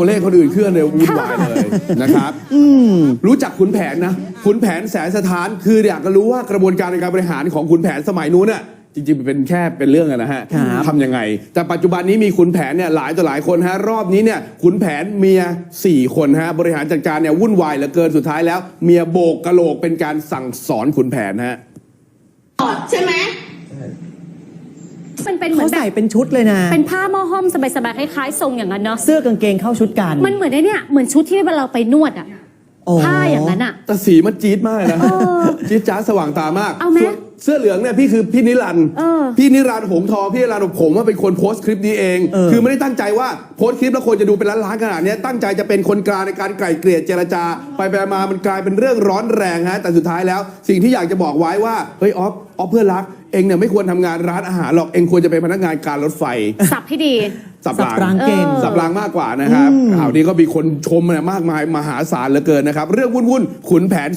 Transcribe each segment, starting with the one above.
ตัวเลขคนอื่นเคลื่อนเลยวุ่นวายเลยนะครับรู้จักขุนแผนนะขุนแผนแสนสถานคืออยากจะรู้ว่ากระบวนการในการบริหารของขุนแผนสมัยนู้นน่ะจริงๆเป็นแค่เป็นเรื่องอะนะฮะครับทำยังไง แต่ปัจจุบันนี้มีขุนแผนเนี่ยหลายต่อหลายคนฮะรอบนี้เนี่ยขุนแผนเมีย 4 คนฮะบริหารจัดการเนี่ยวุ่นวายเหลือเกินสุดท้ายแล้ว เมียโบกกะโหลกเป็นการสั่งสอนขุนแผนฮะใช่ไหม มันเป็นเหมือเขานแบใส่บเป็นชุดเลยนะ เป็นผ้าหม้อห้อมสบายๆคล้ายๆทรงอย่างนั้นเนาะเสื้อกางเกงเข้าชุดกันมันเหมือนไอ้เนี่ยเหมือนชุดที่เวลาเราไปนวดอะโอ้ผ้าอย่างนั้นอะ แต่สีมันจี๊ดมากเลยนะจี๊ดจ้าดสว่างตามากเอาไหมส่วนเสื้อเหลืองเนี่ยพี่คือพี่นิรันดร์เออ พี่นิรันดร์หงส์ทองพี่นิรันดร์ผมว่าเป็นคนโพสต์คลิปนี้เอง เออ คือไม่ได้ตั้งใจว่าโพสต์คลิปแล้วคนจะดูเป็นล้านๆขนาดเนี้ยตั้งใจจะเป็นคนกลางในการไกล่เกลี่ยเจรจา ไปไปมามันกลายเป็นเรื่องร้อนแรงฮะแต่สุดท้ายแล้ว สิ่งที่อยากจะบอกไว้ว่าเฮ้ยออฟออฟเพื่อนรัก เองเนี่ยไม่ควรทำงานร้านอาหารหรอกเองควรจะเป็นพนักงานการรถไฟ สับให้ดี สับสับรางเก่งเออสับรางมากกว่านะครับข่าวนี้ก็มีคนชมเนี่ยมากมายมหาศาลเหลือเกินนะครับ เรื่องวุ่นๆขุนแผน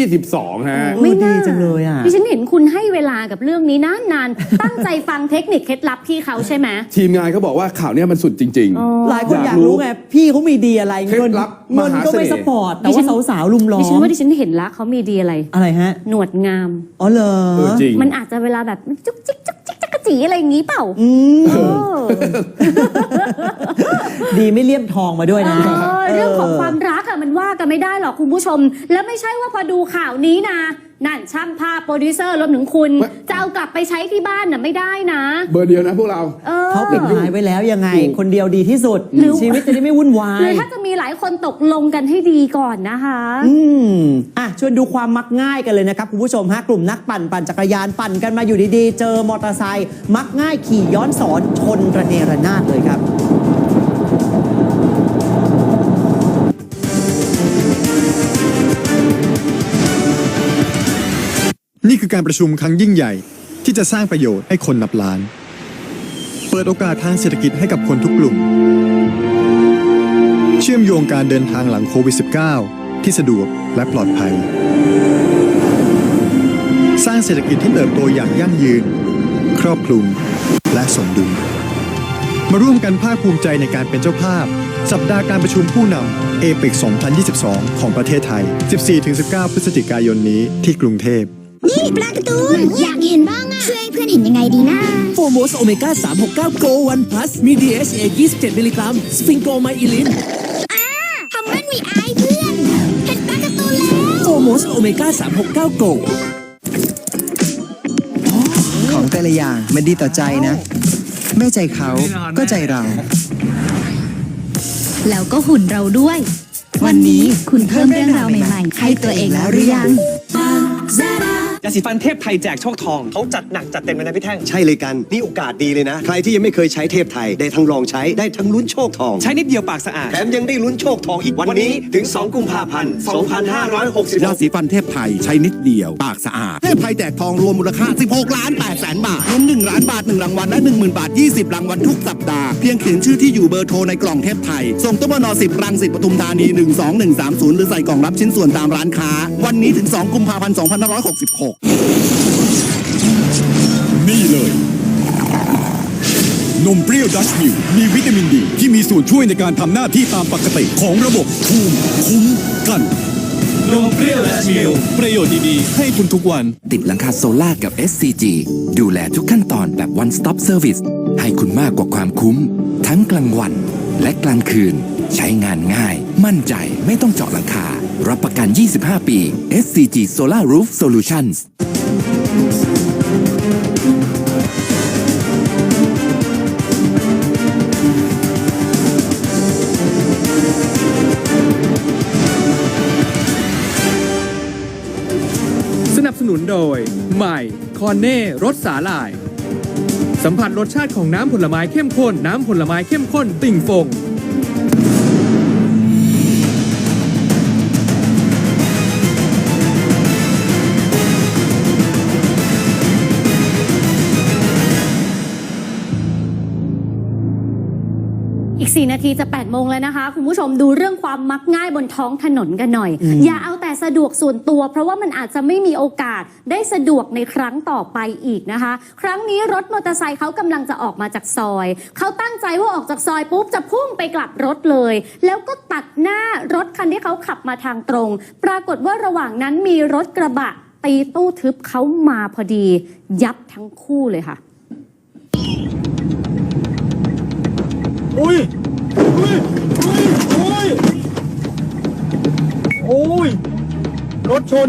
2022 ฮะ โอ้ดีจังเลยอะ ดิฉันเห็นคุณให้เวลากับเรื่องนี้นานๆตั้งใจฟังเทคนิคเคล็ดลับพี่เขาใช่ไหม ทีมงานเขาบอกว่าข่าวเนี้ยมันสุดจริง อ๋อ หลายคนอยากอยากรู้รู้ไง พี่เขามีดีอะไรเคล็ดเงินลับเงินมหาก็เสน่ไม่ห์สปอร์ต แต่ว่าสาวๆลุมล้อดิฉันมว่าดิฉันเห็นละเขามีดีอะไร อะไรฮะ หนวดงาม อ๋อเหรอเออจริง มันอาจจะเวลาแบบจุกจิกจุก จีอะไรอย่างงี้เปล่าอืมเออดีไม่เลี่ยมทองมาด้วยนะเออเรื่องของความรักอะมันว่ากันไม่ได้หรอกคุณผู้ชม แล้วไม่ใช่ว่าพอดูข่าวนี้นะนั่นช่างภาพโปรดิวเซอร์รวมถึงคุณ ไม่ จะเอากลับไปใช้ที่บ้านน่ะไม่ได้นะ เบอร์เดียวนะพวกเรา เออ เขาปิดท้ายไว้แล้วยังไงถูกคนเดียวดีที่สุด หรือ ชีวิตจะได้ไม่วุ่นวาหรือยถ้าจะมีหลายคนตกลงกันให้ดีก่อนนะคะ อืมอะชวนดูความมักง่ายกันเลยนะครับคุณผู้ชมฮะกลุ่มนักปั่นปั่นจักรยานปั่นกันมาอยู่ดีๆ เจอมอเตอร์ไซค์มักง่ายขี่ย้อนสอนชนระเนระนาดเลยครับ คือการประชุมครั้งยิ่งใหญ่ ที่จะสร้างประโยชน์ให้คนนับล้าน เปิดโอกาสทางเศรษฐกิจให้กับคนทุกกลุ่ม เชื่อมโยงการเดินทางหลังโควิด -19 ที่สะดวกและปลอดภัย สร้างเศรษฐกิจที่เติบโตอย่างยั่งยืน ครอบคลุมและสมดุลมาร่วมกันภาคภูมิใจในการเป็นเจ้าภาพ สัปดาห์การประชุมผู้นำเอเปก2022 ของประเทศไทย 14-19 พฤศจิกายนนี้ที่กรุงเทพ นี่ปลาการ์ตูนอยากเห็นบ้างอะช่วยให้เพื่อนเห็นยังไงดีนะโฟโมสโอเมก้า369 Go 1 Plus มี DHA 27 มิลลิกรัม สฟิงโกไมอิลินทำมันมีอายเพื่อน เห็นปลาการ์ตูนแล้วโฟโมสโอเมก้า369 Go ของแต่ละอย่างมันดีต่อใจนะไม่ใจเขาก็ใจเรา แล้วก็หุ่นเราด้วย วันนี้คุณเพิ่มเรื่องราวใหม่ๆให้ตัวเองแล้วหรือยัง ยาสีฟันเทพไทยแจกโชคทองเขาจัดหนักจัดเต็มเลยนะพี่แท่ง ใช่เลยกัน นี่โอกาสดีเลยนะ ใครที่ยังไม่เคยใช้เทพไทย ได้ทั้งลองใช้ได้ทั้งลุ้นโชคทอง ใช้นิดเดียวปากสะอาด แถมยังได้ลุ้นโชคทองอีกวันนี้ถึง 2 กุมภาพันธ์ 2566ยาสีฟันเทพไทยใช้นิดเดียว ปากสะอาด เทพไทยแจกทองรวมมูลค่า 16 ล้าน8แสนบาทรวม1ล้านบาท1รางวัลและ10,000 บาท 20 รางวัลทุกสัปดาห์ เพียงเขียนชื่อที่อยู่เบอร์โทรในกล่องเทพไทย ส่งตู้ปน10รังสิตปทุมธานี12130 หรือใส่กล่องรับชิ้นส่วนตามร้านค้า วันนี้ถึง 2 กุมภาพันธ์ 2566นี่เลย นมเปรี้ยวดัชมิลมีวิตามินดี ที่มีส่วนช่วยในการทำหน้าที่ตามปกติของระบบภูมิคุ้มกัน นมเปรี้ยวดัชมิลประโยชน์ดีๆ ให้คุณทุกวัน ติดหลังคาโซล่ากับ SCG ดูแลทุกขั้นตอนแบบ one stop service ให้คุณมากกว่าความคุ้ม ทั้งกลางวันและกลางคืน ใช้งานง่าย มั่นใจไม่ต้องเจาะหลังคา รับประกัน 25 ปี SCG Solar Roof Solutions สนับสนุนโดย ใหม่ คอนเน่รสสาหร่าย สัมผัสรสชาติของน้ำผลไม้เข้มข้น น้ำผลไม้เข้มข้น ติ่งฟง อีก 4 นาทีจะ8โมงแล้วนะคะ คุณผู้ชมดูเรื่องความมักง่ายบนท้องถนนกันหน่อย อย่าเอาแต่สะดวกส่วนตัว เพราะว่ามันอาจจะไม่มีโอกาสได้สะดวกในครั้งต่อไปอีกนะคะ ครั้งนี้รถมอเตอร์ไซค์เขากำลังจะออกมาจากซอย เขาตั้งใจว่าออกจากซอยปุ๊บจะพุ่งไปกลับรถเลย แล้วก็ตัดหน้ารถคันที่เขาขับมาทางตรง ปรากฏว่าระหว่างนั้นมีรถกระบะตีตู้ทึบเขามาพอดี ยับทั้งคู่เลยค่ะ